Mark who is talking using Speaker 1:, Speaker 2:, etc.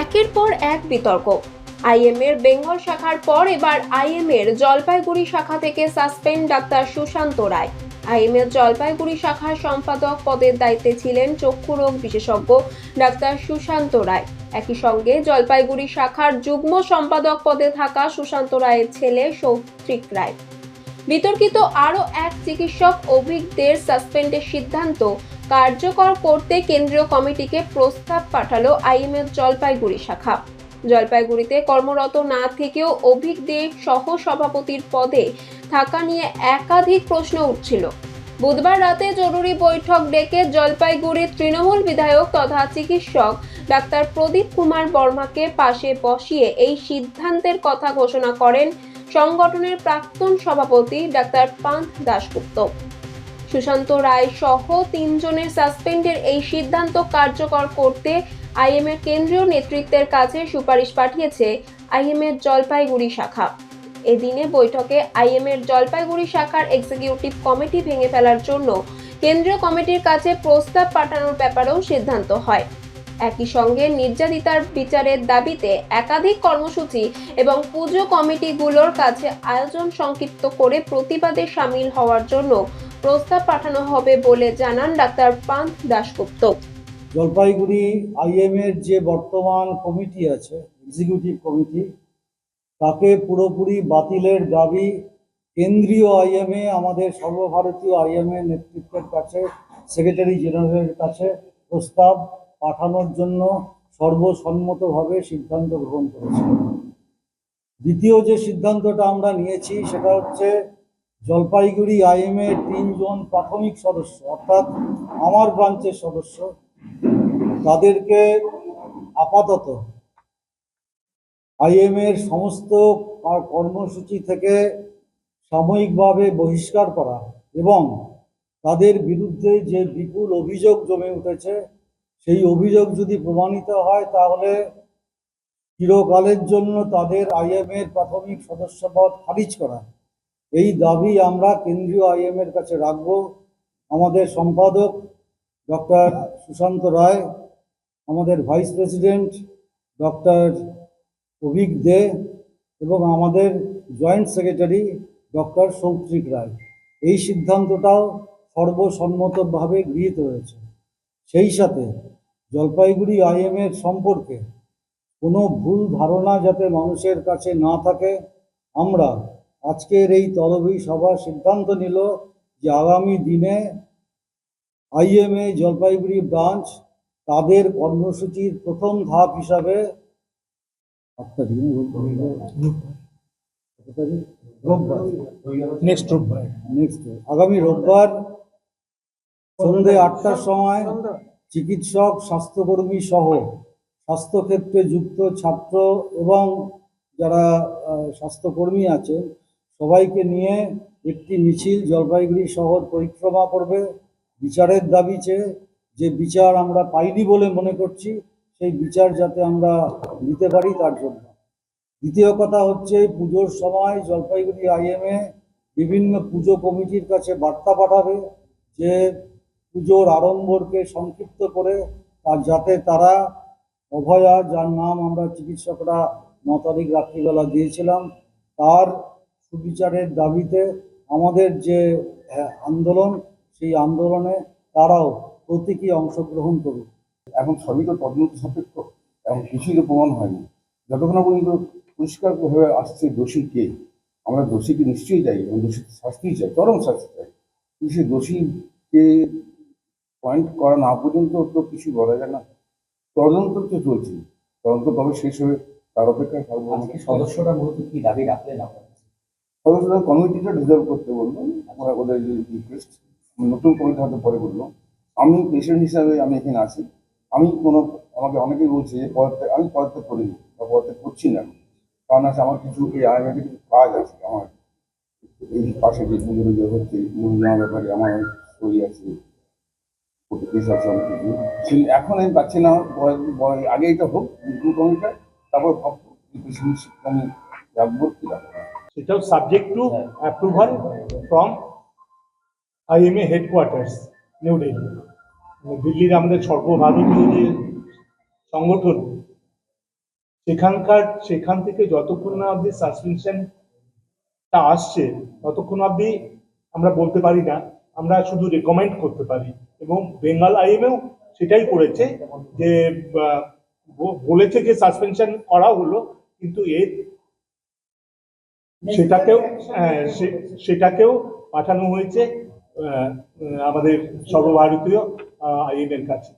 Speaker 1: একের পর এক বিতর্ক। আইএম এর বেঙ্গল শাখার পর এবার আইএম এর জলপাইগুড়ি শাখা থেকে suspend doctor Sushanta Roy. IM এর জলপাইগুড়ি শাখার সম্পাদক পদের দায়িত্বে ছিলেন চক্ষু রোগ বিশেষজ্ঞ ডাক্তার সুশান্ত রায়। একই সঙ্গে জলপাইগুড়ি শাখার যুগ্ম সম্পাদক পদে থাকা সুশান্ত রায়ের ছেলে সৌত্রিক রায়। বিতর্কিত আরও এক চিকিৎসক অভিজ্ঞদের সাসপেন্ডের সিদ্ধান্ত কার্যকর করতে কেন্দ্রীয় কমিটিকে প্রস্তাব পাঠালো আইএমএফ জলপাইগুড়ি শাখা। জলপাইগুড়িতে কর্মরত না থেকেও অভিজ্ঞদের সহ সভাপতির পদে থাকা নিয়ে একাধিক প্রশ্ন উঠছিল। বুধবার রাতে জরুরি বৈঠক ডেকে জলপাইগুড়ির তৃণমূল বিধায়ক তথা চিকিৎসক ডাক্তার প্রদীপ কুমার বর্মাকে পাশে বসিয়ে এই সিদ্ধান্তের কথা ঘোষণা করেন সংগঠনের প্রাক্তন সভাপতি ডাক্তার পান্থ দাশগুপ্ত। সুশান্ত রায় সহ তিনজনের সাসপেন্ডের এই সিদ্ধান্ত কার্যকর করতে আইএম এর কেন্দ্রীয় নেতৃত্বের কাছে সুপারিশ পাঠিয়েছে আইএম এর জলপাইগুড়ি শাখা। এদিনে বৈঠকে আইএম এর জলপাইগুড়ি শাখার এক্সিকিউটিভ কমিটি ভেঙে ফেলার জন্য কেন্দ্রীয় কমিটির কাছে প্রস্তাব পাঠানোর ব্যাপারেও সিদ্ধান্ত হয়। একই সঙ্গে নির্যাতিতার বিচারের দাবিতে একাধিক কর্মসূচি এবং পুজো কমিটিগুলোর কাছে আয়োজন সংক্ষিপ্ত করে প্রতিবাদে সামিল হওয়ার জন্য প্রস্তাব পাঠানো হবে বলে জানান ডাক্তার পান্থ দাশগুপ্ত।
Speaker 2: জলপাইগুড়ি আইএম এর যে বর্তমান কমিটি আছে এক্সিকিউটিভ কমিটি, তাকে পুরোপুরি বাতিলের দাবি কেন্দ্রীয় আইএমএ, আমাদের সর্বভারতীয় আইএমএ নেতৃত্বের কাছে সেক্রেটারি জেনারেলের কাছে প্রস্তাব পাঠানোর জন্য সর্বসম্মতভাবে সিদ্ধান্ত গ্রহণ করেছে। দ্বিতীয় যে সিদ্ধান্তটা আমরা নিয়েছি, সেটা হচ্ছে জলপাইগুড়ি আইএমএ তিনজন প্রাথমিক সদস্য, অর্থাৎ আমার ব্রাঞ্চের সদস্য, তাদেরকে আপাতত আইএম এর সমস্ত কর্মসূচি থেকে সাময়িকভাবে বহিষ্কার করা এবং তাদের বিরুদ্ধে যে বিপুল অভিযোগ জমে উঠেছে, সেই অভিযোগ যদি প্রমাণিত হয়, তাহলে চিরকালের জন্য তাদের আইএম এর প্রাথমিক সদস্যপদ খারিজ করা এই দাবি আমরা কেন্দ্রীয় আইএম এর কাছে রাখব। আমাদের সম্পাদক ডক্টর সুশান্ত রায়, আমাদের vice president doctor Avik De এবং আমাদের joint secretary doctor Soutrik Roy. এই সিদ্ধান্তটাও সর্বসম্মতভাবে গৃহীত হয়েছে। সেই সাথে জলপাইগুড়ি আইএমের সম্পর্কে কোনো ভুল ধারণা যাতে মানুষের কাছে না থাকে, আমরা আজকের এই তলবি সভা সিদ্ধান্ত নিল যে আগামী দিনে আইএমএ জলপাইগুড়ি ব্রাঞ্চ তাদের কর্মসূচির প্রথম ধাপ হিসাবে আগামী রোববার সন্ধে আটটার সময় চিকিৎসক স্বাস্থ্যকর্মী সহ স্বাস্থ্যক্ষেত্রে যুক্ত ছাত্র এবং যারা স্বাস্থ্যকর্মী আছেন সবাইকে নিয়ে একটি মিছিল জলপাইগুড়ি শহর পরিক্রমা করবে বিচারের দাবি চেয়ে যে বিচার আমরা পাইনি বলে মনে করছি, সেই বিচার যাতে আমরা নিতে পারি তার জন্য। দ্বিতীয় কথা হচ্ছে পুজোর সময় জলপাইগুড়ি আইএমএ বিভিন্ন পুজো কমিটির কাছে বার্তা পাঠাবে যে পুজোর আড়ম্বরকে সংক্ষিপ্ত করে আর যাতে তারা অভয়া, যার নাম আমরা চিকিৎসকরা ন তারিখ রাত্রিবেলা দিয়েছিলাম, তার সুবিচারের দাবিতে আমাদের যে হ্যাঁ, আন্দোলন সেই আন্দোলনে তারাও প্রতীকী অংশগ্রহণ করুক।
Speaker 3: এখন সবই তো তদন্ত সাপেক্ষ এখন কিছুই তো প্রমাণ হয়নি। যতক্ষণ না পর্যন্ত পরিষ্কারভাবে আসছে দোষী কে আমরা দোষীকে নিশ্চয়ই চাই এবং দোষী শাস্তি চাই চরম শাস্তি চাই। কিন্তু সেই দোষীকে পয়েন্ট করা না পর্যন্ত তো কিছু বলা যায় না। তদন্ত তো চলছে তদন্ত কবে শেষ হবে তার অপেক্ষায় থাকব
Speaker 4: আজকে সদস্যরা মূলত কি দাবি রাখলেন আপনার?
Speaker 3: সদস্যরা কমিটিটা ডিজলভ করতে বলল। আমরা ওদের রিকোয়েস্ট নতুন কমিটি হয়তো পরে বলল। আমি পেশেন্ট হিসাবে আমি এখানে আছি। আমি কোনো, আমাকে অনেকেই বলছে যে পদত্যাগ, আমি পদত্যাগ করিনি বা পদত্যাগ করছি না। কারণ আছে আমার কিছু এই আইএমএতে কিছু কাজ আছে। আমার এই পাশে যে পুজো টুজো হচ্ছে মহিলা ব্যাপারে আমার সই আছে। এখন আমি পাচ্ছি না আগে এটা হোক কমিটিটা তারপর যে পেশেন্ট আমি রাখব কি রাখব।
Speaker 5: সেটাও subject to approval from IMA headquarters New Delhi মানে দিল্লির আমাদের সর্বভারতীয় যে সংগঠন সেখানকার সেখান থেকে যতক্ষণ না অব্দি সাসপেনশনটা আসছে ততক্ষণ অব্দি আমরা বলতে পারি না আমরা শুধু রেকমেন্ড করতে পারি। এবং বেঙ্গল আইএমএও সেটাই করেছে যে বলেছে যে সাসপেনশন করা হলো কিন্তু এর সেটাকেও সেটাকেও পাঠানো হয়েছে আমাদের সর্বভারতীয় আইএম এর কাছে।